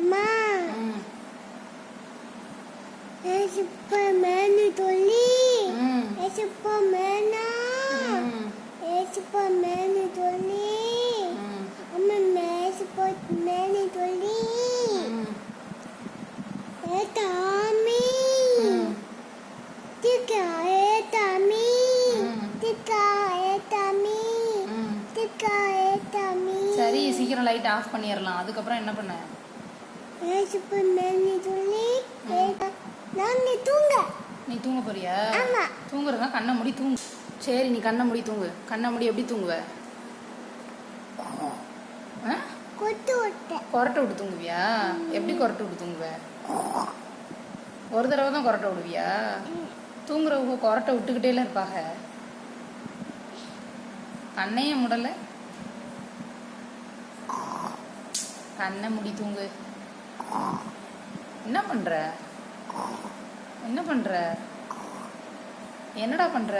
அம்மா. ம் மேனு சொல்லி ம். ஏசுப்பா மேனா. ம். ஏசுப்பா மேனு சொல்லி ம். அம்மா மேனு சொல்லி ம். ஏ தாமி ம். திக்கா ஏ தாமி ம். திக்கா ஏ தாமி ம். திக்கா ஏ தாமி சரி சீக்கிரம் லைட் ஆஃப் பண்ணிடலாம். அதுக்கப்புறம் என்ன பண்ண? நீ தூங்க போறியா? ஆமா. தூங்குறதா கண்ணை மூடி தூங்கு. சரி நீ கண்ணை மூடி தூங்கு. கண்ணை மூடி எப்படி தூங்குவ? ஆ? கொட்டு விட்ட கொரட்டை விட்டு தூங்குவியா? எப்படி கொரட்டை விட்டு தூங்குவ? ஒரு தடவை தான் கொரட்டை விடுவியா? தூங்குறவங்க கொரட்டை விட்டுக்கிட்டேல இருப்பாங்க. கண்ணையே முடல. கண்ணை மூடி தூங்கு. என்ன பண்ற? என்ன பண்ற? என்னடா பண்ற?